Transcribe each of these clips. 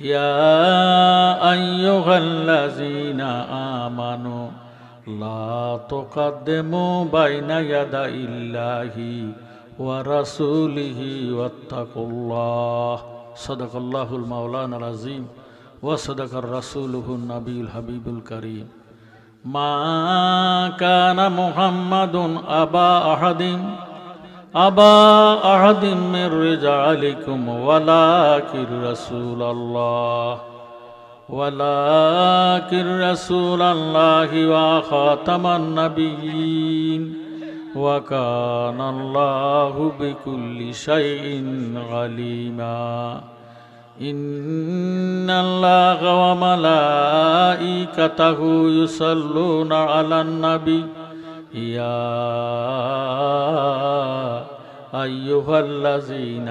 يا أيها الذين آمنوا لا تقدموا بين يدي الله ورسوله واتقوا الله. صدق الله المولانا العظيم وصدق رسوله النبي الحبيب الكريم. ما كان محمد أبا أحد أبا أحد من رجالكم ولكن رسول الله ولكن رسول الله وخاتم النبيين وكان الله بكل شيء عليما إن الله وملائكته يصلون على النبي يا أيها الذين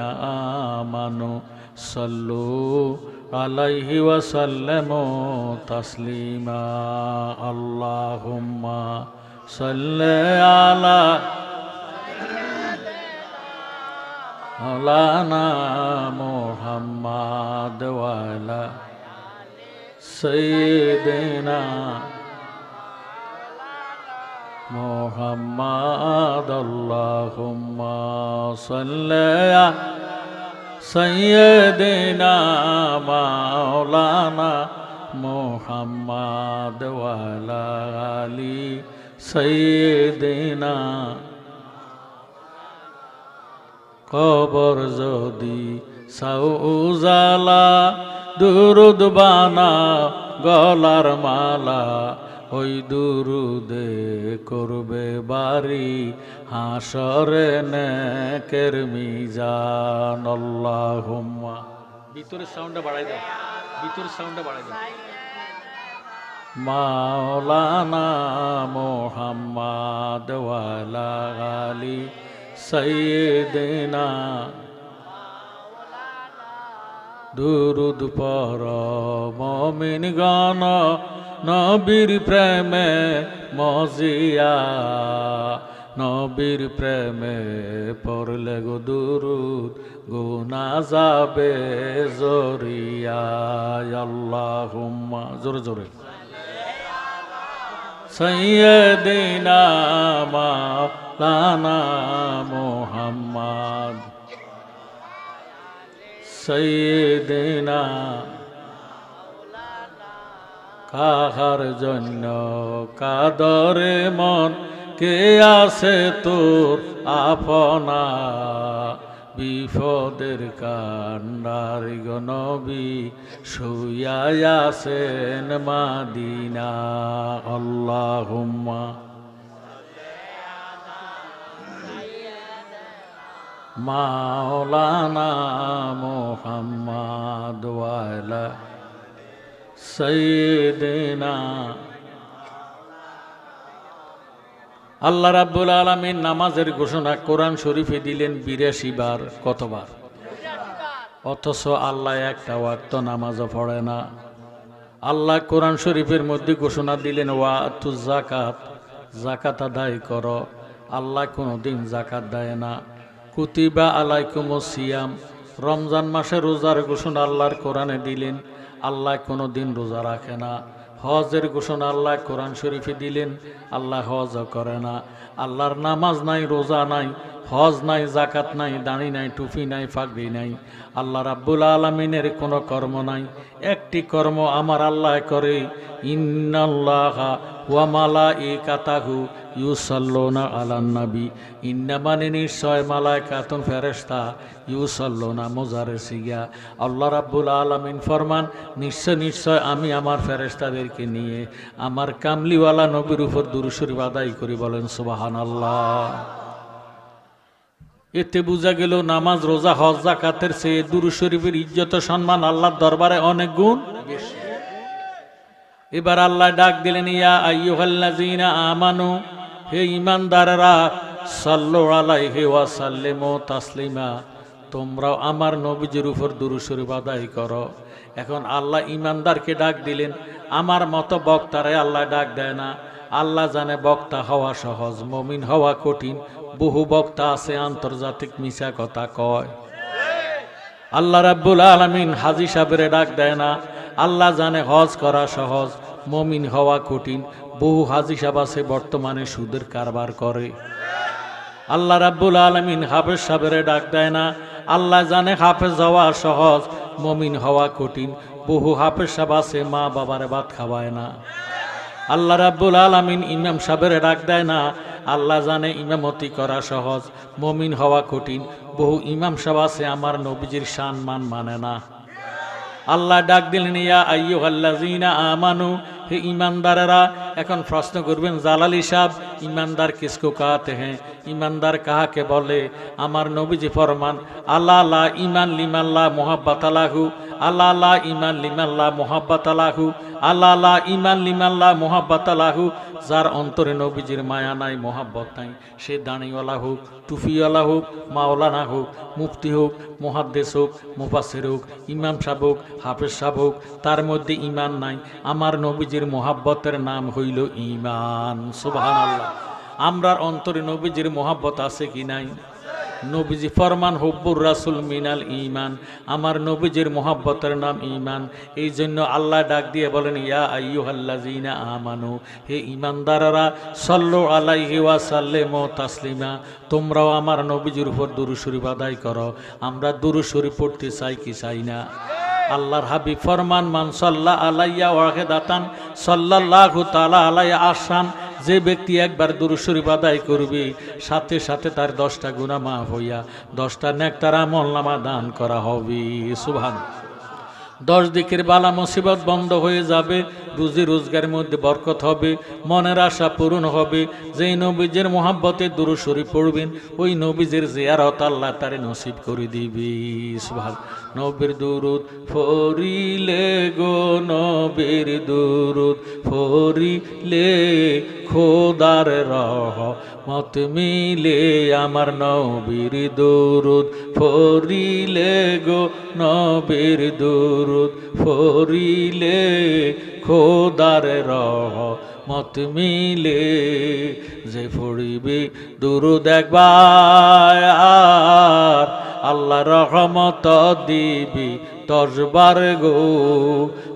آمنوا صلوا عليه وسلموا تسليما اللهم صل على مولانا محمد وعلى سيدنا محمد اللهم صل على سيدنا مولانا محمد وعلى آل سيدنا কবর যদি সাউজালা দুরুদ বানা গলার মালা ওই দুরুদে করবে বাড়ি, হাসরে নেকের মিজান, আল্লাহুম্মা। ভিতরের সাউন্ডটা বাড়াই দাও, ভিতরের সাউন্ডটা বাড়াই দাও। মাওলানা মোহাম্মদ ওয়ালা আলী সৈয়দনা দুরুদ পর মমিন গান নবীর প্রেমে মজিয়া, নবীর প্রেমে পড়লে গো দুরুদ গুনা যাবে জরিয়া। আল্লাহুম্মা, জোরে জোরে। সৈয়দিনা মাওলানা মোহাম্মদ সৈয়দিনা কাহার জন্য কাদরে মন, কে আছে তোর আপনা? বিপদের কান্ডার গনবী শুয়ায়াসেন মাদিনা। আল্লাহুম্মা। মাওলানা মোহাম্মদ ওয়ালা সৈয়দিনা। আল্লাহ রাব্বুল আলমিন নামাজের ঘোষণা কোরআন শরীফে দিলেন বিরাশি বার, কতবার? অথচ আল্লাহ একটা ওয়াক্ত নামাজও পড়ে না। আল্লাহ কোরআন শরীফের মধ্যে ঘোষণা দিলেন ওয়া তু জাকাত জাকাত আদায় কর। আল্লাহ কোনোদিন জাকাত দেয় না। কুতিবা আলাইকুম সিয়াম। রমজান মাসে রোজার ঘোষণা আল্লাহর কোরআনে দিলেন আল্লাহ কোনো দিন রোজা রাখে না। হজের ঘোষণা আল্লাহ কোরআন শরীফে দিলেন, আল্লাহ হজ করে না। আল্লাহর নামাজ নাই, রোজা নাই। হজ নাই জাকাত নাই, দাঁড়ি নাই, টুপি নাই, ফাগড়ি নাই। আল্লাহ রাব্বুল আলমিনের কোনো কর্ম নাই। একটি কর্ম আমার আল্লাহ করে মানে নিশ্চয় কাতুন ফেরেস্তা নিশ্চয় নিশ্চয় আমি আমার ফেরেস্তাদেরকে নিয়ে আমার কামলিওয়ালা নবীর উপর দুরুশরীফ আদায় করি বলেন সুবাহান আল্লাহ এতে বোঝা গেল নামাজ, রোজা, হজ, জাকাতের সে দুরু শরীফের ইজ্জত সম্মান আল্লাহর দরবারে অনেক গুণ এবার আল্লাহ ডাক দিলেন, ইয়া আইয়ুহাল্লাযীনা আমানু, হে ঈমানদাররা, সাল্লু আলাইহি ওয়া সাল্লিমু তাসলিমা, তোমরাও আমার নবীজির উপর দুরু শরীফ আদায় করো। এখন আল্লাহ ঈমানদারকে ডাক দিলেন, আমার মতো বক্তারে আল্লাহ ডাক দেয় না। আল্লাহ জানে বক্তা হওয়া সহজ, মমিন হওয়া কঠিন বহু বক্তা আছে, আন্তর্জাতিক মিশা কথা কয়। আল্লাহ রাব্বুল আলমিন হাজি সাহেবের ডাক দেয় না। আল্লাহ জানে হজ করা সহজ, মমিন হওয়া কঠিন। বহু হাজি সাহেব আছে, বর্তমানে সুদের কারবার করে। আল্লাহ রাব্বুল আলমিন হাফেজ সাহেবের ডাক দেয় না। আল্লাহ জানে হাফেজ হওয়া সহজ, মমিন হওয়া কঠিন। বহু হাফেজ সাহেব আছে মা বাবার ভাত খাওয়ায় না। আল্লাহ রাব্বুল আলমিন ইমাম সাহেবের ডাক দেয় না। আল্লাহ জানে ইমামতি করা সহজ, মমিন হওয়া কঠিন। বহু ইমাম সাহেব আছে, আমার নবীজির শান মান মানে না। আল্লাহ ডাক দিলেন, ইয়া আইয়ু আল্লাহ আমানু হে ইমানদারেরা, এখন প্রশ্ন করবেন, জালালি ইমানদার কিসকো কাতে হ্যাঁ? ইমানদার কাহাকে বলে? আমার নবীজি ফরমান, আল্লাহ লা ইমান লিমাল্লাহ মোহাব্বাত আলাহু আল্লাহ লা ইমান লিমাল্লাহ মোহাব্বাত আলাহু আল্লাহ লা ইমান লিমাল্লাহ মোহাব্বাত আলাহু যার অন্তরে নবীজির মায়া নাই, মোহাব্বত নাই, সে দাঁড়িওয়ালা হোক টুফিওয়ালা হোক, মাওলানা হোক, মুফতি হোক মহাদ্দেশ হোক মুফাসের হোক, ইমাম সাহ হোক, হাফেজ সাহ হোক, তার মধ্যে ইমান নাই। আমার নবীজির মোহাব্বতের নাম হইল ইমান। সুবাহান আল্লাহ আমরার অন্তরে নবীজির মোহাব্বত আছে কি নাই? নবীজি ফরমান হব্বুর রাসুল মিনাল ইমান আমার নবীজির মোহাব্বতের নাম ইমান এই জন্য আল্লাহ ডাক দিয়ে বলেন, ইয়া আইয়ুহাল্লাযিনা আমানু, হে ইমানদাররা সল্লু আলাইহি ওয়া সাল্লিমু তাসলিমা, তোমরাও আমার নবীজির উপর দুরূদ আদায় করো। আমরা দুরূদ পড়তে চাই কি চাই না? আল্লাহর হাবি ফরমান, মান সাল্লাহ আলাইয়া ওয়াহেদাতান, সাল্লাল্লাহু তাআলা আলাইয়া আসান যে ব্যক্তি একবার দুরুশরীফ আদায় করবে, সাথে সাথে তার দশটা গুণামা হইয়া, দশটা নেকটার আমল নামা দান করা হবে। সুভান দশ দিকের বালা মুসিবত বন্ধ হয়ে যাবে, রুজি রোজগারের মধ্যে বরকত হবে, মনের আশা পূরণ হবে। যেই নবীজের মোহাব্বতে দুরু শরীফ পড়বেন, ওই নবীজের জিয়ারত আল্লাহ তারে নসিব করে দিবি। সুভাগ নবীর দুরুদ ফরিলে গো নবীর দুরুদ ফরিলে খোদার রহ মত মিলে আমার নবীর দুরুদ ফরিলে গো নবীর দুরুদ ফরিলে খোদার রহ মত মিলে। যে ফড়িবে দুরুদ একবার আল্লাহ রহমত দিবি দশবার গো।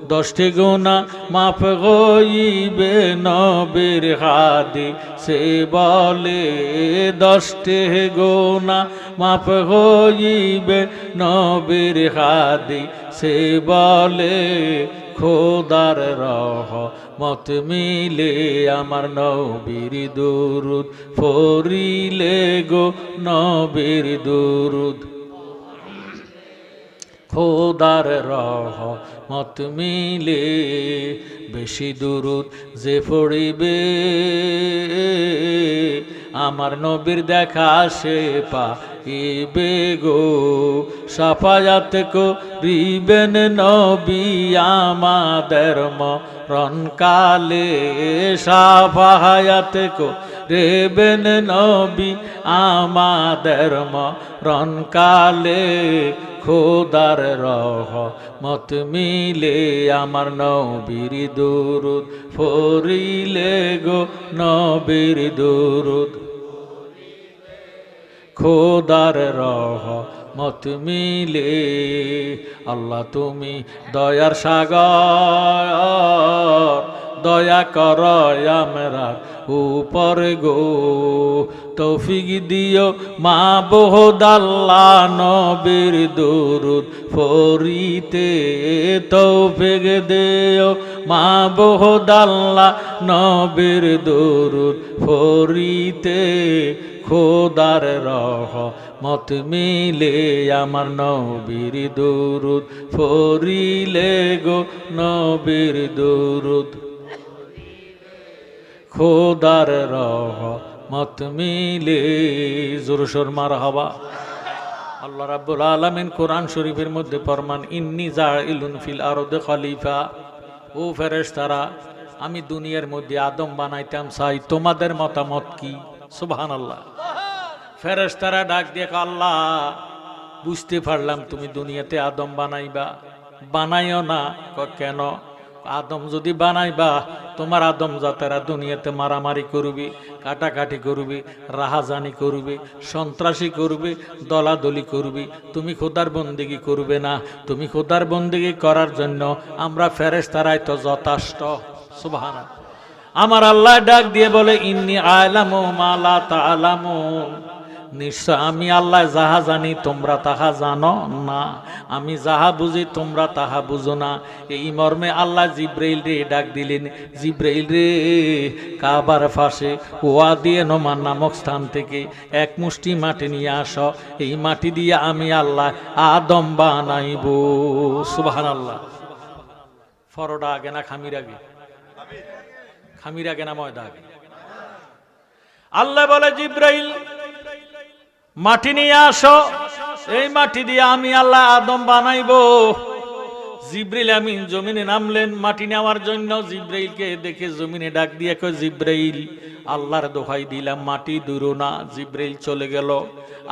দশটি গুণা মাফ গইবে নবীর হাদি। সে বলে, দশটি গুণা মাফ গইবে নবীর হাদি। সে বলে, খোদার রহ মত মিলে আমার নবীর দুরুদ, ফরিলে গো নবীর দুরুদ। খোদার রহ মত মিলে বেশি দূরত যে পড়িবে। আমার নবীর দেখা সে পা ইবে গো, সাফায়াত কো রিবেন নবী আমাদের মরণ কালে সাফায়াত কো রেবেন নবী আমাদের মরণ কালে খোদার রহ মত মিলে আমার নবীর দুরুদ ফরিলে গো, নবীর দুরুদ খোদার রহ মত মিলে, আল্লাহ তুমি দয়ার সাগর, দয়া কর আমরা উপর গো। তৌফিক দিও মা বহুদাল্লা নবীর দুরুদ ফরিতে। তৌফিক দিও মা বহুদাল্লা নবীর দুরুদ ফরিতে। খোদার রহ মত মিলে আমার নবীর দুরুদ। ফরিলে গো নবীর দুরুদ। খোদার রহ মত মিলে জোরসোর মার হবা আল্লাহ রাব্বুল আলামিন কোরআন শরীফের মধ্যে ফরমান, ইন্নি জাইলুন ফিল আরদে খলিফা। ও ফেরেশতারা, আমি দুনিয়ার মধ্যে আদম বানাইতাম চাই, তোমাদের মতামত কি? সুবহানাল্লাহ। ফেরেশতারা ডাক দিয়ে আল্লাহ, বুঝতে পারলাম তুমি দুনিয়াতে আদম বানাইবা। বানাইও না। কেন? আদম যদি বানাইবা, তোমার আদম জাতেরা দুনিয়াতে মারামারি করবি, কাটাকাটি করবি, রাহাজানি করবি, সন্ত্রাসী করবি, দলাদলি করবি। তুমি খোদার বন্দিগি করবে না। তুমি খোদার বন্দিগি করার জন্য আমরা ফেরেস্তারাই তো যথেষ্ট। সুবহানা আমার আল্লাহ ডাক দিয়ে বলে, ইন্নি আলামু মালা তালামু নিশ্চয় আমি আল্লাহ যাহা জানি তোমরা তাহা জানো না। আমি যাহা বুঝি তোমরা তাহা বুঝো না। এই মর্মে আল্লাহ জিব্রাইল রে ডাক দিলেন, জিব্রাইল রে, কাবার ফাঁসে ওয়া দিয়ে নমান নামক স্থান থেকে এক মুষ্টি মাটি নিয়ে আস। এই মাটি দিয়ে আমি আল্লাহ আদম বানাইব। সুবাহান আল্লাহ ফরোডা আগে না খামির আগে? খামির আগে না ময়দা আল্লাহ বলে, জিব্রাইল, মাটি নিয়ে আসো। এই মাটি দিয়ে আমি আল্লাহ আদম বানাইব। জিব্রাইল আমিন জমিনে নামলেন। মাটি নেওয়ার জন্য জিব্রাইলকে দেখে জমিনে ডাক দিয়ে কয়, জিব্রাইল, আল্লাহর দোহাই দিলাম, মাটি দূরো না। জিব্রাইল চলে গেল।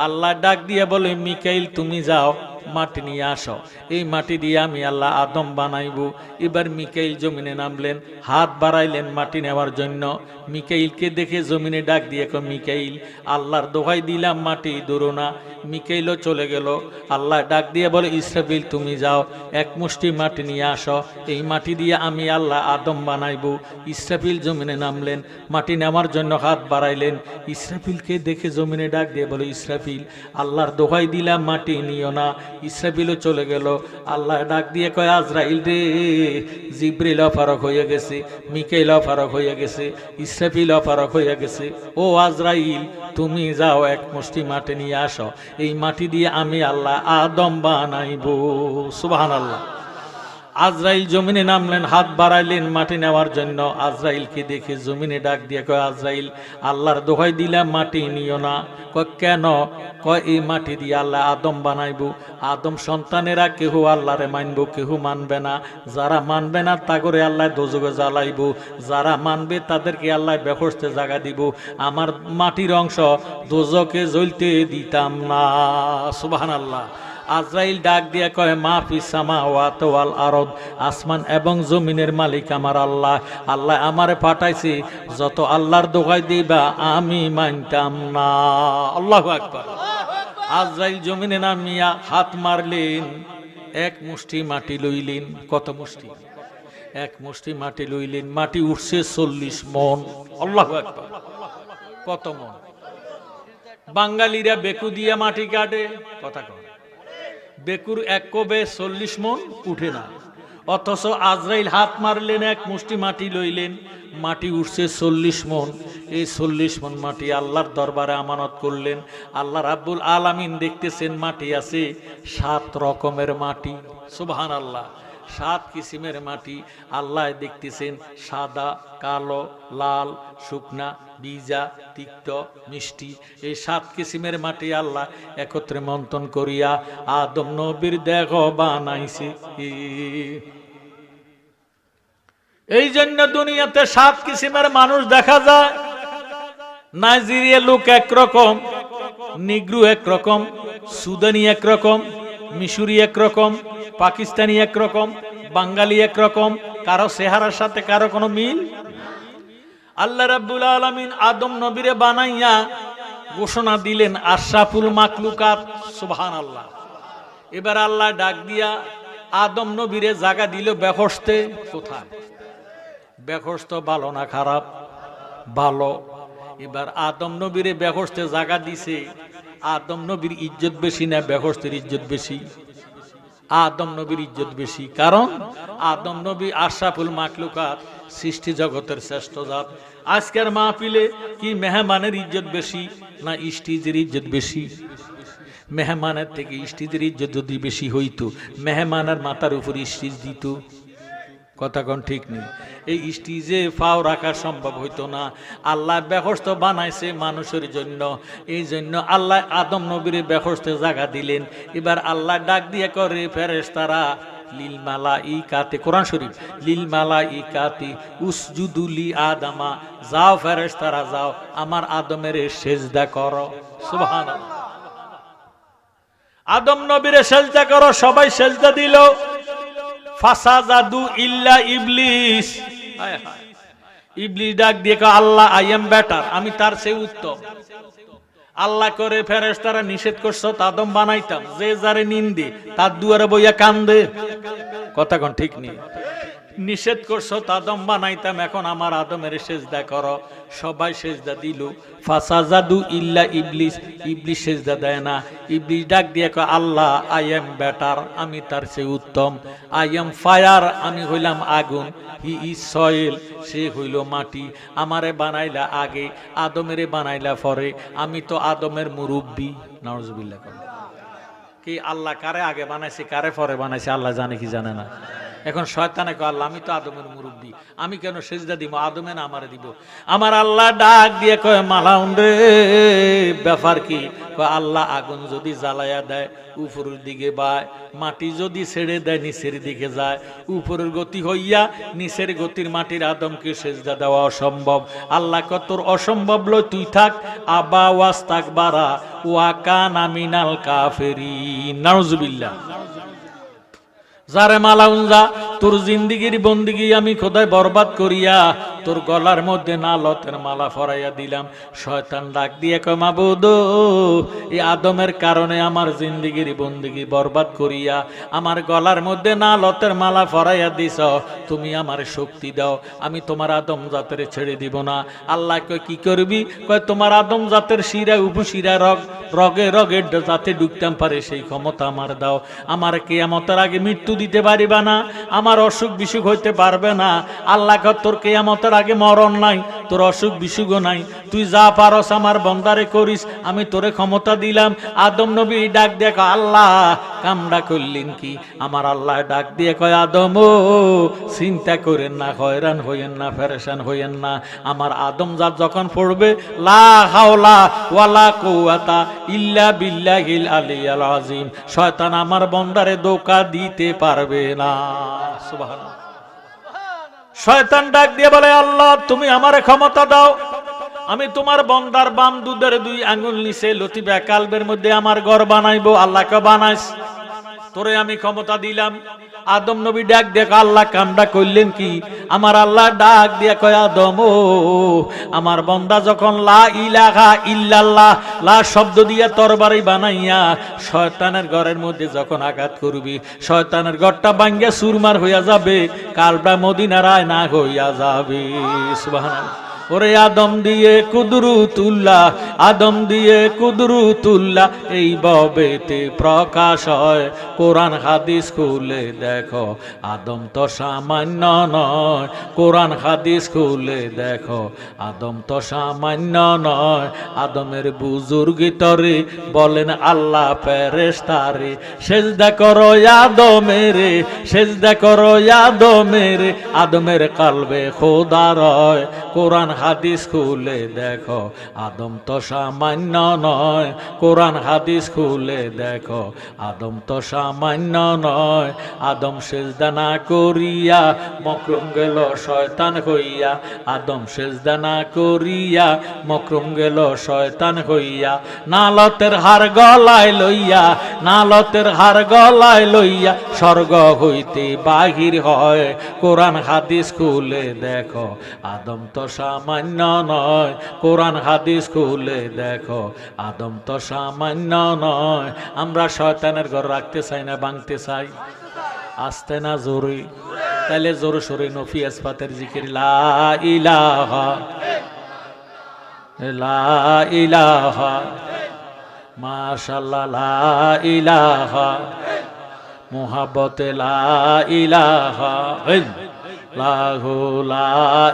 আল্লাহ ডাক দিয়ে বলে, মিকাইল, তুমি যাও। মাটি নিয়ে আসো। এই মাটি দিয়ে আমি আল্লাহ আদম বানাইব। এবার মিকাইল জমিনে নামলেন, হাত বাড়াইলেন মাটি নেওয়ার জন্য। মিকাইলকে দেখে জমিনে ডাক দিয়ে কো মিকাইল, আল্লাহর দোহাই দিলাম, মাটি দূরো না। মিকাইলও চলে গেল। আল্লাহ ডাক দিয়ে বলে, ইসরাফিল, তুমি যাও, এক মুষ্টি মাটি নিয়ে আসো। এই মাটি দিয়ে আমি আল্লাহ আদম বানাইব। ইসরাফিল জমিনে নামলেন, মাটি নেওয়ার জন্য হাত বাড়াইলেন। ইসরাফিলকে দেখে জমিনে ডাক দিয়ে বলে, ইসরাফিল, আল্লাহর দোহাই দিলাম, মাটি নিও না। ইসরাফিলও চলে গেল। আল্লাহ ডাক দিয়ে কয়, আজরাইল রে জিব্রিল অফারক হয়ে গেছে মিকেল অফারক হয়ে গেছে ইসরাফিল অফারক হয়ে গেছে। ও আজরাইল, তুমি যাও এক মুষ্টি মাটি নিয়ে আসো। এই মাটি দিয়ে আমি আল্লাহ আদম বানাইব। সুবাহান আল্লাহ আজরাইল জমিনে নামলেন, হাত বাড়াইলেন মাটি নেওয়ার জন্য। আজরাইলকে দেখে জমিনে ডাক দিয়ে কয়, আজরাইল, আল্লাহর দোহাই দিলাম মাটি নিও না। কয়, কেন? কয়, এই মাটি দিয়ে আল্লাহ আদম বানাইব। আদম সন্তানেরা কেহ আল্লাহরে মানব, কেহ মানবে না। যারা মানবে না, তা করে আল্লাহ দোজগে জ্বালাইব। যারা মানবে, তাদেরকে আল্লাহ বেহস্তে জাগা দিব। আমার মাটির অংশ দোজকে জ্বলতে দিতাম না। সুবাহান আল্লাহ আজরাইল ডাক দিয়ে কয়, মা ফিসামা ওয়াত ওয়াল আরদ, আসমান এবং জমিনের মালিক আমার আল্লাহ। আল্লাহ আমারে পাঠাইছে, যত আল্লাহর দোকাই দিবা, আমি মানতাম না। আল্লাহ আকবার। আজরাইল জমিনে নামিয়া হাত মারলেন, এক মুষ্টি মাটি লইলেন। কত মুষ্টি? এক মুষ্টি মাটি লইলেন, মাটি উঠছে চল্লিশ মন। আল্লাহ আকবার। কত মন? বাঙালিরা বেকু দিয়ে মাটি কাটে, কথা কয় বেকুর এক কবে চল্লিশ মন উঠে না। অথচ আজরাইল হাত মারলেন, এক মুষ্টি মাটি লইলেন, মাটি উঠছে চল্লিশ মন। এই চল্লিশ মন মাটি আল্লাহর দরবারে আমানত করলেন। আল্লাহ রাব্বুল আলামিন দেখতেছেন মাটি আছে সাত রকমের মাটি। সুবহান আল্লাহ সাত কিসিমের মাটি আল্লাহ দেখতেছেন, সাদা, কালো, লাল, শুকনা, বিজা, তিক্ত, মিষ্টি। এই সাত কিসিমের মাটি আল্লাহ একত্রে মন্থন করিয়া আদম নবীর দেহ বানাইছে। এই জন্য দুনিয়াতে সাত কিসিমের মানুষ দেখা যায়, নাইজেরিয়া লোক একরকম, নিগ্রু একরকম, সুদানি একরকম মিশরি একরকম পাকিস্তানি একরকম বাঙালি একরকম কারও চেহারার সাথে কারও কোনো মিল আল্লাহ রাব্বুল আলামিন আদম নবীরে বানাইয়া ঘোষণা দিলেন, আশরাফুল মাকলুকাত সুবহান আল্লাহ এবার আল্লাহ ডাক দিয়া আদম নবীরে জাগা দিল বেহস্তে কোথায়? বেহস্ত ভালো না খারাপ? ভালো। এবার আদম নবীরে বেহস্তে জাগা দিছে আদম নবীর ইজ্জত বেশি না বেহস্তের ইজ্জত বেশি? আদম নবীর ইজ্জত বেশি। কারণ আদম নবী আশরাফুল মাকলুকাত সৃষ্টি জগতের শ্রেষ্ঠ জাত। আজকের মাহফিলে কি মেহমানের ইজ্জত বেশি না স্টিজের ইজ্জত বেশি? মেহমানের থেকে স্টিজের ইজ্জত যদি বেশি হইতো, মেহমানের মাথার উপর স্টিজ দিত। কথা ঠিক নেই। এই স্টিজে ফাও রাখা সম্ভব হইতো না। আল্লাহ ব্যবস্থা বানাইছে মানুষের জন্য। এই জন্য আল্লাহ আদম নবীর ব্যবস্থা জায়গা দিলেন। এবার আল্লাহ ডাক দিয়ে করে ফেরেস তারা লিল মালা ই কাতে কোরআন শরীফ, লিল মালা ই কাতে উসজুদুলি আদামা। যাও ফেরেস তারা যাও। আমার আদমের সেজদা করো। সুবহান আদম নবীরে সেজদা করো, সবাই সেজদা দিল। ফাসাজাদু ইল্লা ইবলিস। ইবলিস ডাক দিয়ে কয়, আল্লাহ আই এম বেটার আমি তার চেয়ে উত্তম। আল্লাহ করে ফেরেস তারা নিষেধ করছ তাদম বানাইতাম। যে যারে নিন্দে তার দুয়ারে বইয়া কান্দে। কথা কোন ঠিক নেই। নিষেধ করছ, তাদম বানাইতাম, এখন আমার আদমের সেজদা করো। সবাই সেজদা দিল। ফাসাজাদু ইল্লা ইবলিস ইবলিস সেজদা দেয় না। ইবলিস ডাক দিয়ে কয়, আল্লাহ আই এম বেটার আমি তার চেয়ে উত্তম। আই এম ফায়ার আমি হইলাম আগুন। হি ইজ সয়েল সে হইল মাটি। আমারে বানাইলা আগে, আদমেরে বানাইলা পরে। আমি তো আদমের মুরব্বী। নওয়াজবিল্লাহ কি আল্লাহ কারে আগে বানাইছে, কারে পরে বানাইছে, আল্লাহ জানে কি জানে না। এখন শয়তানে কয়, আল্লাহ, আমি তো আদমের মুরব্বী। আমি কেন সেজদা দিব? আদমে না আমারে দিব? আমার আল্লাহ ডাক দিয়ে কয়, মালাউন রে, ব্যাপার কি? কয়, আল্লাহ আগুন যদি জ্বালায়া দেয়, উপরের দিকে বায়, মাটি যদি ছেড়ে দেয়, নিচের দিকে যায়। উপরের গতি হইয়া নিচের গতির মাটির আদমকে সেজদা দেওয়া অসম্ভব। আল্লাহ কয়, তোর অসম্ভব লয় তুই থাক, আবা ওয়াস্তাক বারা ওয়াকা নামিনাল কাফেরি নাউজুবিল্লাহ। যারে মালাউনজা তোর জিন্দিগির বন্দিগি আমি খোদায় বরবাদ করিয়া তোর গলার মধ্যে না লতের মালা ফরাইয়া দিলাম। শয়তান ডাক দিয়ে কয়, মাবুদ, এই আদমের কারণে আমার জিন্দিগির বন্দিগি বরবাদ করিয়া আমার গলার মধ্যে না লতের মালা ফরাইয়া দিছ। তুমি আমার শক্তি দাও, আমি তোমার আদম জাতের ছেড়ে দিব না। আল্লাহ কয়, কি করবি? কয়, তোমার আদম জাতের শিরা উপশিরা রগ, রগে রগে যাতে ঢুকতাম পারে, সেই ক্ষমতা আমার দাও। আমার কেয়ামতের আগে মৃত্যু দিতে পারিবা না। আমার অসুখ বিসুখ হইতে পারবে না। আল্লাহ তোর কেয়ামতের আগে মরণ নাই। তোর অসুখ বিসুখও নাই। তুই যা পারস আমার বন্দারে করিস আমি তোরে ক্ষমতা দিলাম। আদম নবী ডাক দিয়ে কয়, আল্লাহ কামড়া করলেন কি? আমার আল্লাহ ডাক দিয়ে কয় আদম ও চিন্তা করেন না হয়রান হইয়েন না ফেরেশান হইয়েন না। আমার আদম জাত যখন পড়বে লা হাওলা ওয়ালা কুওয়াতা ইল্লা বিল্লাহিল আলিয়াল আযীম। শয়তান আমার বন্দারে ধোঁকা দিতে পারবে না। সুবহানাল্লাহ। শয়তান ডাক দিয়ে বলে, আল্লাহ, তুমি আমারে ক্ষমতা দাও। আমি তোমার বন্দার বাম দুধের দুই আঙুল নিচে লতিবা কালবের মধ্যে আমার ঘর বানাইবো। আল্লাহকে বানাইস। তোরে আমি ক্ষমতা দিলাম। আদম নবী ডাক দেখ আল্লাহ কামটা করলেন কি? আমার আল্লাহ ডাক দিয়ে কয়, আদম আমার বন্দা যখন লা ইলাহা ইল্লাল্লাহ, লা শব্দ দিয়া তরবারি বানাইয়া শয়তানের ঘরের মধ্যে যখন আঘাত করবি, শয়তানের ঘরটা ভাঙ্গিয়া সুরমার হইয়া যাবে, কালটা মদিনারায় না হইয়া যাবে। সুবহানাল্লাহ। ওরে আদম দিয়ে কুদরু তুল্লা, আদম দিয়ে কুদরু তুল্লা, এই ববেতে প্রকাশ হয়। কোরআন হাদিস খুলে দেখো, আদম তো সামান্য নয়। কোরআন হাদিস খুলে দেখো, আদম তো সামান্য নয়। আদমের বুজুর্গ তরে বলেন, আল্লাহ ফেরেস্তারে সেজদা করো আদমেরে, সেজদা করো আদমেরে, আদমের কালবে খোদা রয়। কোরআন হাদিস খুলে দেখো, আদম তো সামান্য নয়। কোরআন হাদিস খুলে দেখো, আদম তো সামান্য নয়। আদম সেজদা না করিয়া মকরম গেল শয়তান হইয়া। আদম সেজদা না করিয়া মকরম গেল শয়তান হইয়া। নালতের হার গলায় লইয়া, নালতের হার গলায় লইয়া স্বর্গ হইতে বাহির হয়। কোরআন হাদিস খুলে দেখো, আদম তো সামান্য নয়, কোরআন হাদিস খুলে দেখো। আদম তো সামান্য নয়, আমরা শয়তানের ঘর রাখতে চাই না, ভাঙতে চাই। আসতে না জোরে তাহলে জোরে সোরে নফি আসপাতের জিকির, লা ইলাহা, লা মাশাল্লাহ লা ইলাহা মোহাবতে লা লাহু লা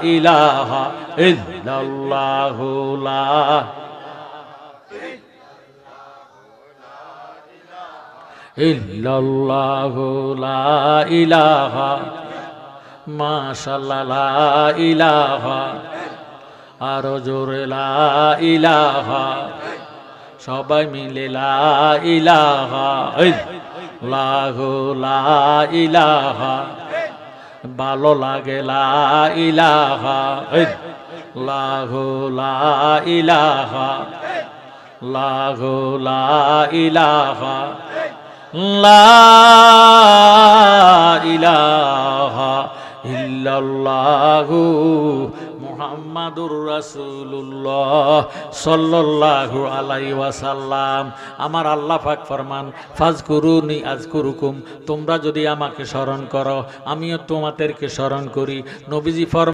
ইলাহা ইলাহা ইলাহা আরও জোরে ইলাহা সবাই মিলে লা ইলাহা লাহু লা ইলাহা ভালো লাগে লা ইলাহা ইলাহা ইলাহা লা ইলাহা মুহাম্মাদুর রাসুল্লাহ সাল্লাল্লাহু আলাই ওয়াসাল্লাম। আমার আল্লাহ পাক ফরমান, ফাজকুরুনি আজকুরুকুম তোমরা যদি আমাকে স্মরণ করো, আমিও তোমাদেরকে স্মরণ করি। নবীজি ফর